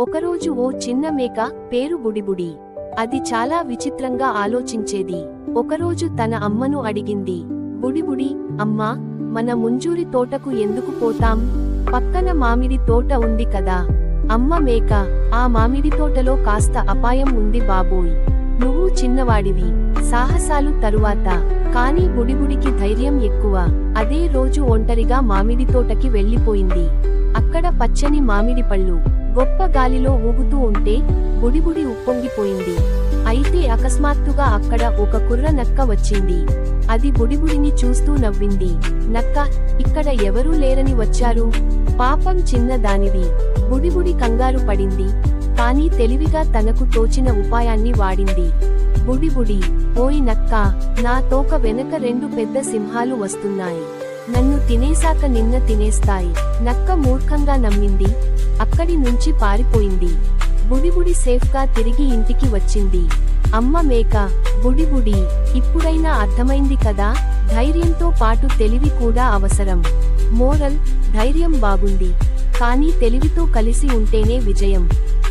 ఒకరోజు ఓ చిన్న మేక పేరు బుడిబుడి. అది చాలా విచిత్రంగా ఆలోచించేది. ఒకరోజు తన అమ్మను అడిగింది బుడిబుడి అమ్మా మన ముంజూరి తోటకు ఎందుకు పోతాం? పక్కన మామిడి తోట ఉంది కదా. అమ్మ మేక ఆ మామిడి తోటలో కాస్త అపాయం ఉంది బాబోయ్. నువ్వు చిన్నవాడివి సాహసాలు తరువాత. కానీ బుడిబుడికి ధైర్యం ఎక్కువ. అదే రోజు ఒంటరిగా మామిడి తోటకి వెళ్ళిపోయింది అక్కడ పచ్చని మామిడి పళ్ళు గొప్ప గాలిలో ఊగుతూ ఉంటే బుడిబుడి ఉప్పొంగిపోయింది. అయితే అకస్మాత్తుగా అక్కడ ఒక కుర్ర నక్క వచ్చింది. అది బుడిబుడిని చూస్తూ నవ్వింది. నక్క ఇక్కడ ఎవరూ లేరని వచ్చారు? పాపం చిన్న దానివి. బుడిబుడి కంగారు పడింది. కానీ తెలివిగా తనకు తోచిన ఉపాయాన్ని వాడింది. బుడిబుడి ఓయ్ నక్క నా తోక వెనక రెండు పెద్ద సింహాలు వస్తున్నాయి. నన్ను తినేశాక నిన్న తినేస్తాయి. నక్క మూర్ఖంగా నమ్మింది. అక్కడి నుంచి పారిపోయింది. బుడిబుడి సేఫ్గా తిరిగి ఇంటికి వచ్చింది. అమ్మ మేక బుడిబుడి ఇప్పుడైనా అర్థమైంది కదా? ధైర్యంతో పాటు తెలివి కూడా అవసరం. మోరల్ ధైర్యం బాగుంది. కానీ తెలివితో కలిసి ఉంటేనే విజయం.